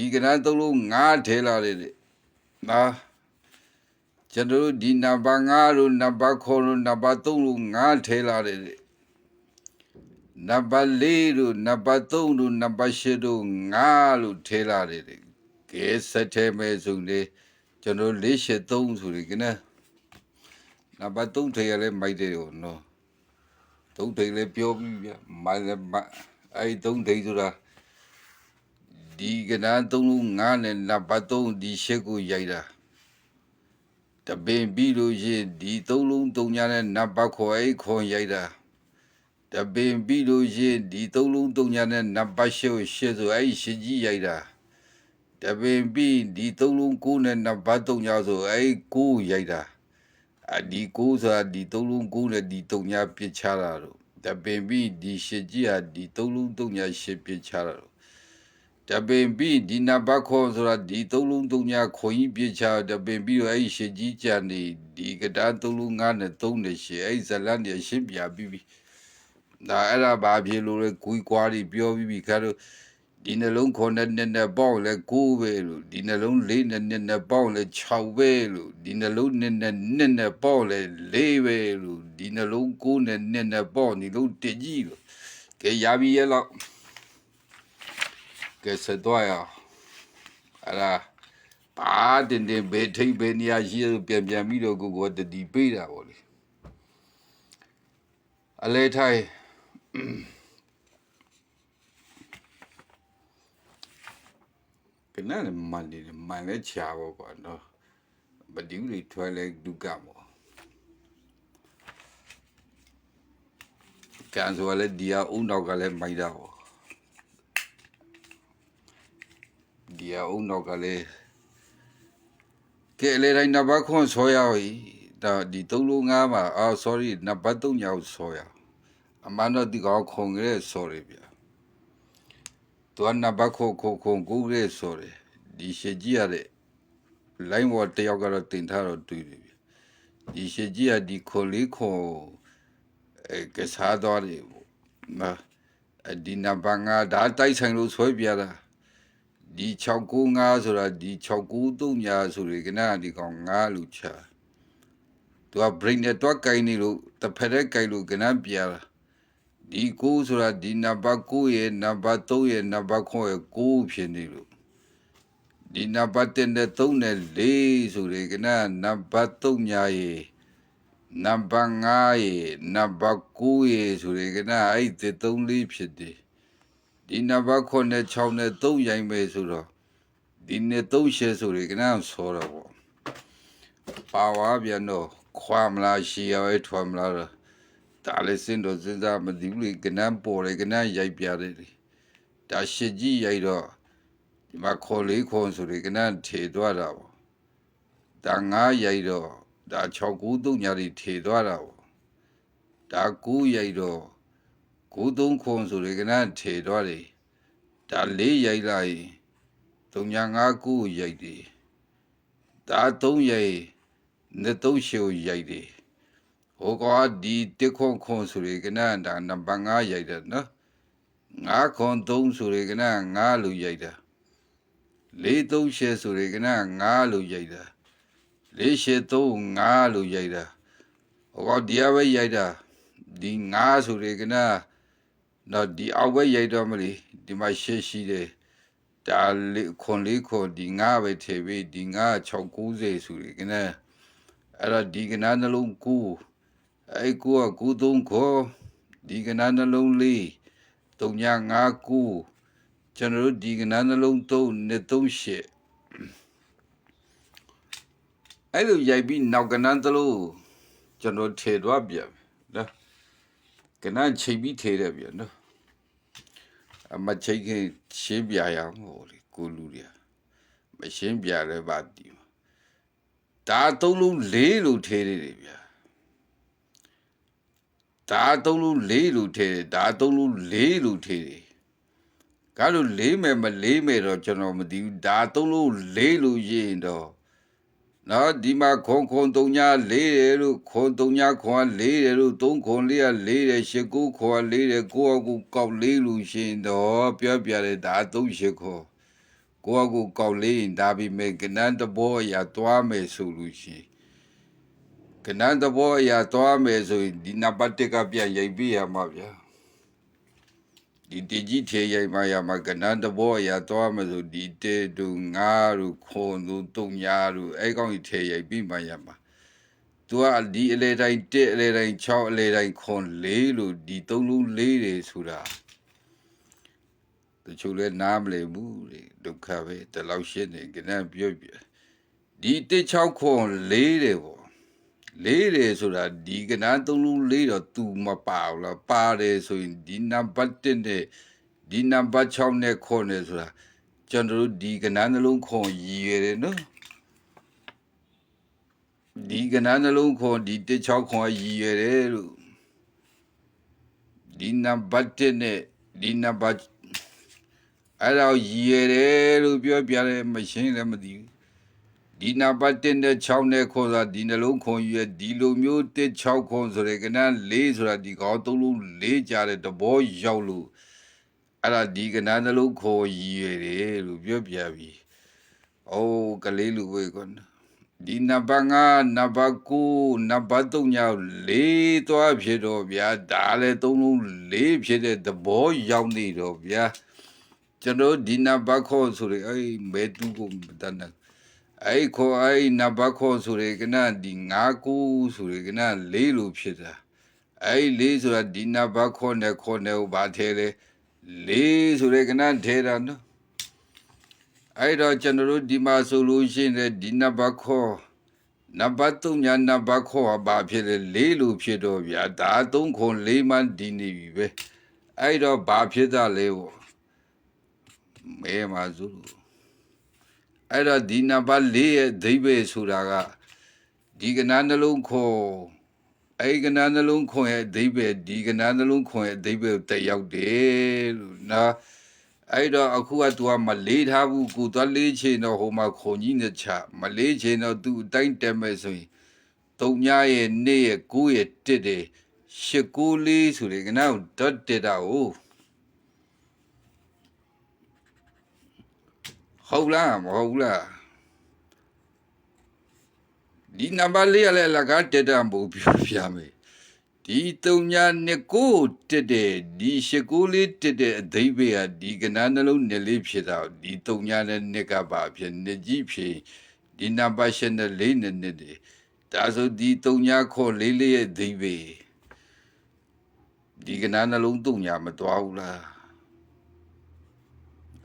ဒီကနန်းသုံးလုံးငါးထဲလာတယ်တဲ့နာကျွန်တော်တို့ဒီနံပါတ်5လို့နံပါတ်9လို့နံပါတ်3လို့ငါးထဲလာတယ်တဲ့နံပါတ်4လို့နံပါတ်3လို့နံပါတ်8လို့ငါးလို့ထဲလာတယ်တဲ့ကဲဆက်ထဲမဲ့ဆိုလေကျွန်တော်4 8 3ဆိုလေကနန်းနံပါတ်3ထဲရလဲမိုက်တယ်ရောနော်3ထိပ်လဲပြောပြီးပြမိုက်လဲအဲ့3ထိပ်ဆိုတာ ဒီကနာသုံးလုံးငါးနဲ့နံပါတ်3ဒီရှစ်ကိုရိုက်တာတပင်ပြီးလို့ရှိရင်ဒီသုံးလုံးသုံးညာနဲ့နံပါတ်ခေါ်အိခွန်ရိုက်တာတပင်ပြီးလို့ရှိရင်ဒီသုံးလုံးသုံးညာနဲ့နံပါတ်ရှစ်ကိုရှစ်ဆိုအဲ့ရှစ်ကြီးရိုက်တာတပင်ပြီးဒီသုံးလုံးကိုနဲ့နံပါတ်3ညာဆိုအဲ့ကိုရိုက်တာအဒီကိုဆိုတာဒီသုံးလုံးကိုနဲ့ဒီသုံးညာပြစ်ချတာတော့တပင်ပြီးဒီရှစ်ကြီးဟာဒီသုံးလုံးသုံးညာရှစ်ပြစ်ချတာတော့ တပင်ပြီးဒီနံပါတ်ခေါ်ဆိုတာဒီသုံးလုံးသုံးညာခွန်ကြီးပြချတပင်ပြီးတော့အဲ့ဒီရှစ်ကြီးကြံနေဒီကတားသုံးလုံးငါးနဲ့သုံးနေရှစ်အဲ့ဒီဇလန်တွေရှင်းပြပြီးပြီဒါအဲ့ဒါဘာဖြစ်လို့လဲကိုယ်ကွာတွေပြောပြီးပြီခါတော့ဒီနှလုံးခွန်နဲ့နဲ့နဲ့ပေါက်လဲ9ပဲလို့ဒီနှလုံး၄နဲ့နဲ့နဲ့ပေါက်လဲ6ပဲလို့ဒီနှလုံးနဲ့နဲ့နဲ့နဲ့ပေါက်လဲ4ပဲလို့ဒီနှလုံး9နဲ့နဲ့နဲ့ပေါက်နေလို့တကြီးလို့ကဲရပြီရဲ့လောက် ကဲဆက်တော့ရအောင်အဲ့ဒါပါတင်တင်ဘေးထိပ်ဘေးနေရာရှိလို့ပြန်ပြန်ပြီးတော့ကိုကိုတတိပေးတာပေါ့လေအလဲထိုင်ကနန်းမန်ဒီမန်လဲချာပေါ့ကွာနော်ဘဒီဦးလေးထွဲလဲဒုက္ကမောကန်ဆိုလဲဒီယာဦးနောက်ကလည်းမိုက်တာပေါ့ ဒီအုံနောက်ကလည်းကဲလေတိုင်းနံပါတ်ခွန်ဆောရပြီဒါဒီ3လုံး5မှာအာ sorry နံပါတ်3ညောက်ဆောရအမှန်တော့ဒီကောင်ခုံကြဲ sorry ဗျာသူကနံပါတ်ခွန်ခုံခုံကူကြဲ sorry ဒီရှေကြီးရတဲ့ line ဘောတယောက်ကတော့တင်ထားတော့တွေ့ပြီဗျာဒီရှေကြီးရဒီခိုလေးခွန်အဲကစားတော်တယ်မာဒီနံပါတ်5ဒါတိုက်ဆိုင်လို့ဆွဲပြတာ ဒီ695ဆိုတာဒီ693ညာဆိုရကနာဒီကောင်9လူချာသူက brain နဲ့တွက်ကင်နေလို့တစ်ဖက်တည်းကင်လို့ကနာပြလာဒီ9ဆိုတာဒီနံပါတ်9ရဲ့နံပါတ်3ရဲ့နံပါတ်9ရဲ့9ဖြစ်နေလို့ဒီနံပါတ်10နဲ့3နဲ့4ဆိုရကနာနံပါတ်3ညာရဲ့နံပါတ်5ရဲ့နံပါတ်9ရဲ့ဆိုရကနာအဲ့ဒီ3 4ဖြစ်တယ် ဒီနံပါတ်9နဲ့6နဲ့3ရိုင်းပဲဆိုတော့ဒီနဲ့3ရှယ်ဆိုရကနန်းဆောတော့ပေါ့ပါဝါပြန်တော့ခွာမလားရှီရဲထွာမလားဒါလည်းစင်တော့စဉ်းစားမသိဘူးလေကနန်းပေါ်တယ်ကနန်းရိုက်ပြတယ်လေဒါရှစ်ကြီးရိုက်တော့ဒီမှာခေါ်လေးခေါ်ဆိုရကနန်းထေသွားတာပေါ့ဒါငါရိုက်တော့ဒါ6 9 3ညာတွေထေသွားတာပေါ့ဒါ9ရိုက်တော့ ကိုသုံးခွန်ဆိုရကနထေတော့တယ်ဒါလေးရိုက်လိုက်သုံးညာငါကူရိုက်တယ်ဒါသုံးရိုက်နေသုံးရှိုရိုက်တယ်ဟိုကွာဒီတစ်ခွန်ခွန်ဆိုရကနဒါနံပါတ်5ရိုက်တယ်နော်ငါခွန်3ဆိုရကနငါလူရိုက်တာလေးသုံးရှယ်ဆိုရကနငါလူရိုက်တာလေးရှယ်သုံးငါလူရိုက်တာဟိုကွာဒီအဝဲရိုက်တာဒီငါဆိုရကန တော့ဒီအောက်ဘက်ရိုက်တော့မလို့ဒီမှာရှေ့ရှိတယ်ဒါလေးခွန်လေးခွန်ဒီငါပဲထည့်ပြီးဒီငါ690ဆိုရကနအဲ့တော့ဒီကနာနှလုံးကူအဲ့ကူကကူသုံးခေါ်ဒီကနာနှလုံးလေးတုံညာငါကူကျွန်တော်တို့ဒီကနာနှလုံးသုံးနဲ့သုံးရှစ်အဲ့လိုရိုက်ပြီးနောက်ကနာသလို့ကျွန်တော်ထည့်တော့ပြန်နော်ကနာချိန်ပြီးထည့်တယ်ပြန်နော် အမချိတ်ခင်ရှင်းပြရအောင်ဟိုလေကိုလူတွေမရှင်းပြလည်းပါတီးဒါသုံးလုံးလေးလို့ထဲတယ်ဗျာဒါသုံးလုံးလေးလို့ထဲတယ်ဒါသုံးလုံးလေးလို့ထဲတယ်ကားလို့လေးမယ်မလေးမယ်တော့ကျွန်တော်မသိဘူးဒါသုံးလုံးလေးလို့ရေးရင်တော့ နော်ဒီမှာခွန်ခွန်တုံညာလေးတယ်လို့ခွန်တုံညာခွန်လေးတယ်လို့သုံးခွန်လေးကလေးတယ်ရှစ်ကိုခွန်လေးတယ်ကိုယ့်အကူကောက်လေးလို့ရှင်တော့ပြောပြတယ်ဒါသုံးရှစ်ခွန်ကိုယ့်အကူကောက်လေးရင်ဒါပေမဲ့ကနန်းတဘောအရာသွားမယ်ဆိုလို့ရှိရင်ကနန်းတဘောအရာသွားမယ်ဆိုရင်ဒီနံပါတ်1ကပြန်ရိုက်ပြရမှာဗျာ ဒီတကြီးထေရိုက်မှရမှာကနန်းတဘောအရာသွားမယ်ဆိုဒီတေတူငါတို့ခွန်တို့တုံညာတို့အဲကောင်းကြီးထေရိုက်ပြီးမှရမှာသူကဒီအလေတိုင်း1အလေတိုင်း6အလေတိုင်းခွန်4လို့ဒီ3လုံး4တွေဆိုတာတချို့လည်းနားမလည်ဘူးလေဒုက္ခပဲတလောက်ရှင်းနေကနပြောပြဒီ16ခွန်၄တယ်ပေါ့ ၄တယ်ဆိုတာဒီကနသုံးလုံး၄တော့ तू မပါဘူးလားပါတယ်ဆိုရင်ဒီနံပါတ်1နဲ့ဒီနံပါတ်6နဲ့ခွန်နဲ့ဆိုတာကျွန်တော်တို့ဒီကနနှလုံးခွန်ရည်ရတယ်နော်ဒီကနနှလုံးခွန်ဒီ16ခွန်ရည်ရတယ်လို့ဒီနံပါတ်1နဲ့ဒီနံပါတ်အဲ့တော့ရည်ရတယ်လို့ပြောပြတယ်မရှင်းလည်းမသိဘူး ဒီနံပါတ်1နဲ့6နဲ့ခေါ်တာဒီနှလုံးခွန်ရည်ဒီလိုမျိုး1 6ခွန်ဆိုရယ်ကန4ဆိုတာဒီကောင်းသုံးလုံး4ကြတဲ့တဘောရောက်လို့အဲ့ဒါဒီကနနှလုံးခွန်ရည်ရတယ်လို့ပြောပြပြီအိုးကလေးလူဝေကွန်းဒီနံပါတ်5နံပါတ်9နံပါတ်3ညောက်4သွားဖြစ်တော့ဗျာဒါလည်းသုံးလုံး4ဖြစ်တဲ့သဘောရောက်နေတော့ဗျာကျွန်တော်ဒီနံပါတ်ခေါ်ဆိုရယ်အဲ့မဲတူကိုတန်းတယ် အဲ့ခေါ်အဲ့နံပါတ်ခေါ်ဆိုရယ်ကနဒီ9ခုဆိုရယ်ကန4လို့ဖြစ်တာအဲ့4ဆိုတာဒီနံပါတ်ခေါ်နဲ့ခေါ်နဲ့ဘာထဲလဲ4ဆိုရယ်ကနထဲတာနော်အဲ့တော့ကျွန်တော်တို့ဒီမှာဆိုလို့ရှိရင်ဒီနံပါတ်ခေါ်နံပါတ်3ညာနံပါတ်ခေါ်ကဘာဖြစ်လဲ4လို့ဖြစ်တော့ဗျာဒါ3ခွန်4မှဒီနေပြီပဲအဲ့တော့ဘာဖြစ်တာလဲပေါ့မဲမှာစု အဲ့တော့ဒီနံပါတ်၄ရဲ့အဓိပ္ပာယ်ဆိုတာကဒီကနာနှလုံးခေါ်အဲ့ဒီကနာနှလုံးခွန်ရဲ့အဓိပ္ပာယ်ဒီကနာနှလုံးခွန်ရဲ့အဓိပ္ပာယ်တက်ရောက်တယ်လို့နော်အဲ့တော့အခုက तू ကမလေးထားဘူးကိုသွားလေးချင်တော့ဟိုမှာခွန်ကြီးနဲ့ချမလေးချင်တော့ तू အတိုင်းတက်မယ်ဆိုရင်တုံညာရဲ့နေ့ရဲ့ကိုရဲ့တစ်တယ်ရှစ်ကိုလေးဆိုလေကနာဒတ်တက်တာဟု ဟုတ်လားမဟုတ်လားဒီနံပါတ်လေးရလဲလကားတက်တာမဟုတ်ပြောပြမယ်ဒီတုံညာနှစ်ကိုတက်တဲ့ဒီရှစ်ကိုလေးတက်တဲ့အဓိပ္ပာယ်ဟာဒီကဏ္ဍနှလုံးနှစ်လေးဖြစ်တာဒီတုံညာနဲ့နှစ်ကပါဖြစ်နှစ်ကြီးဖြစ်ဒီနံပါတ်ရှစ်နဲ့လေးနဲ့နှစ်တယ်ဒါဆိုဒီတုံညာခေါ်လေးလေးရဲ့အဓိပ္ပာယ်ဒီကဏ္ဍနှလုံးတုံညာမသွားဘူးလား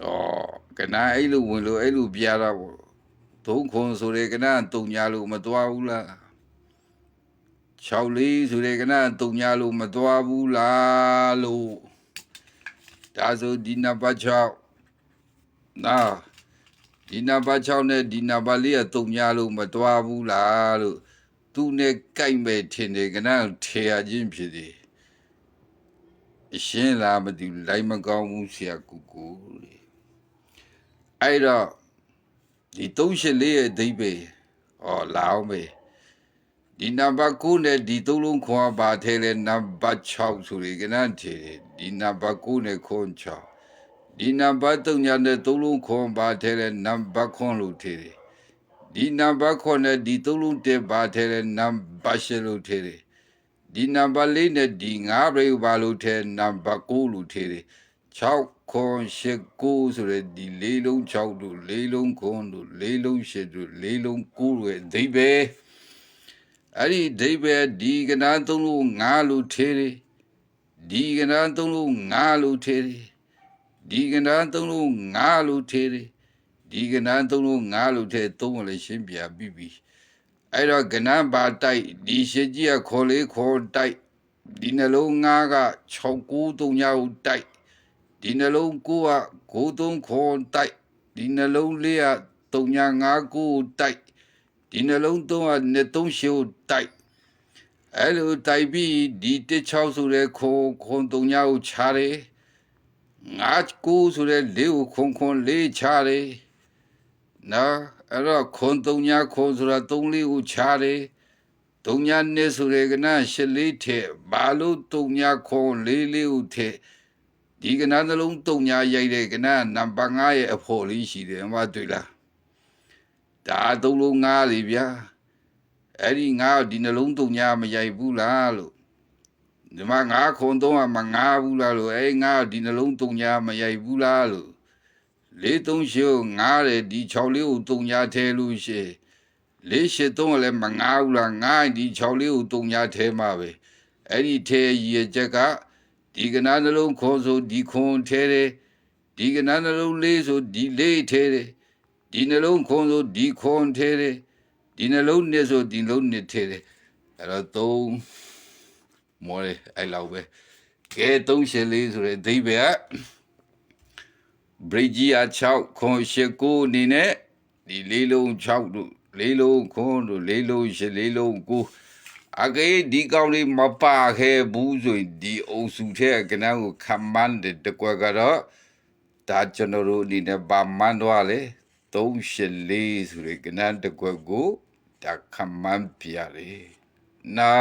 ဩ ကနာအဲ့လိုဝင်လို့အဲ့လိုပြရတာပေါ့သုံးခွန်ဆိုတဲ့ကနာတုံညာလို့မသွားဘူးလား6လေးဆိုတဲ့ကနာတုံညာလို့မသွားဘူးလားလို့ဒါဆိုဒီနံပါတ်6နာဒီနံပါတ်6နဲ့ဒီနံပါတ်4ကတုံညာလို့မသွားဘူးလားလို့သူနဲ့ကြိုက်မဲ့ထင်တယ်ကနာထေရချင်းဖြစ်တယ်အရှင်းလားမသိဘူးလိုက်မကောင်းဘူးဆရာကူကူလေ အဲ့တော့ဒီ384ရဲ့အဓိပ္ပာယ်ဟောလာအောင်ပဲဒီနံပါတ်9နဲ့ဒီသုံးလုံးခွန်ပါထဲလဲနံပါတ်6ဆိုရင်ကနထေဒီနံပါတ်9နဲ့ခွန်6ဒီနံပါတ်3ညာနဲ့သုံးလုံးခွန်ပါထဲလဲနံပါတ်ခွန်လို့ထေတယ်ဒီနံပါတ်9နဲ့ဒီသုံးလုံးတက်ပါထဲလဲနံပါတ်10လို့ထေတယ်ဒီနံပါတ်4နဲ့ဒီ9ပြိပါလို့ထဲနံပါတ်9လို့ထေတယ်6 ခွန်8 9ဆိုတဲ့ဒီလေးလုံး6တို့လေးလုံးခွန်တို့လေးလုံး8တို့လေးလုံး9တို့ရဲ့အဓိပ္ပာယ်အဲ့ဒီအဓိပ္ပာယ်ဒီကနာသုံးလို့9လို့ထေတယ်ဒီကနာသုံးလို့9လို့ထေတယ်ဒီကနာသုံးလို့9လို့ထေတယ်ဒီကနာသုံးလို့9လို့ထဲသုံးလည်းရှင်းပြပြီးပြီအဲ့တော့ကနာပါတိုက်ဒီရှင်းကြီးကခေါ်လေးခေါ်တိုက်ဒီနှလုံး9က6 9 3ညကိုတိုက် ဒီနှလုံးကိုကကိုသုံးခွန်တိုက်ဒီနှလုံးလေးက3ညာ5ကိုတိုက်ဒီနှလုံးသုံးကနှစ်သုံးရှုတိုက်အဲ့လိုတိုက်ပြီးဒီ16ဆိုတဲ့ခွန်ခွန်3ညာကိုခြားတယ်5ကိုဆိုတဲ့လေးကိုခွန်ခွန်လေးခြားတယ်နော်အဲ့တော့ခွန်3ညာခွန်ဆိုတာ3လေးကိုခြားတယ်တုံညာနဲ့ဆိုရကနာရှလေးထဲဘာလို့တုံညာခွန်လေးလေးကိုထဲဒ ဒီကနန်းနှလုံးတုံညာရိုက်တဲ့ကနန်းနံပါတ်9ရဲ့အဖို့လေးရှိတယ်မတွေ့လားဒါသုံးလုံး9လေဗျာအဲ့ဒီ9ဒီနှလုံးတုံညာမရိုက်ဘူးလားလို့ဒီမှာ9ခွန်3ကမ9ဘူးလားလို့အဲ့9ဒီနှလုံးတုံညာမရိုက်ဘူးလားလို့လေးသုံးရှိ9တယ်ဒီ6လေးကိုတုံညာထဲလို့ရှိလေးရှိ3ကလည်းမ9ဘူးလား9ဒီ6လေးကိုတုံညာထဲမှာပဲအဲ့ဒီထဲရည်ချက်က ဒီကနာနှလုံးခွန်ဆိုဒီခွန်ထဲတယ်ဒီကနာနှလုံးလေးဆိုဒီလေးထဲတယ်ဒီနှလုံးခွန်ဆိုဒီခွန်ထဲတယ်ဒီနှလုံးနှစ်ဆိုဒီနှလုံးနှစ်ထဲတယ်အဲ့တော့သုံးမော်လေအဲ့လောက်ပဲကဲသုံးရှစ်လေးဆိုတဲ့ဒိဗေကဘရိဂျီယာ6ခွန်ရှစ်ကိုအနေနဲ့ဒီလေးလုံး6တို့လေးလုံးခွန်တို့လေးလုံးရှစ်လေးလုံးကို အကေဒီကောင်လေးမပါခဲ့ဘူးဆိုရင်ဒီအုပ်စုထဲကနန်းကိုခမန်းတဲ့တကွက်ကတော့ဒါကျွန်တော်တို့အနေနဲ့ပါမန်းတော့လေ384ဆိုတဲ့ကနန်းတကွက်ကိုဒါခမန်းပြရတယ်နာ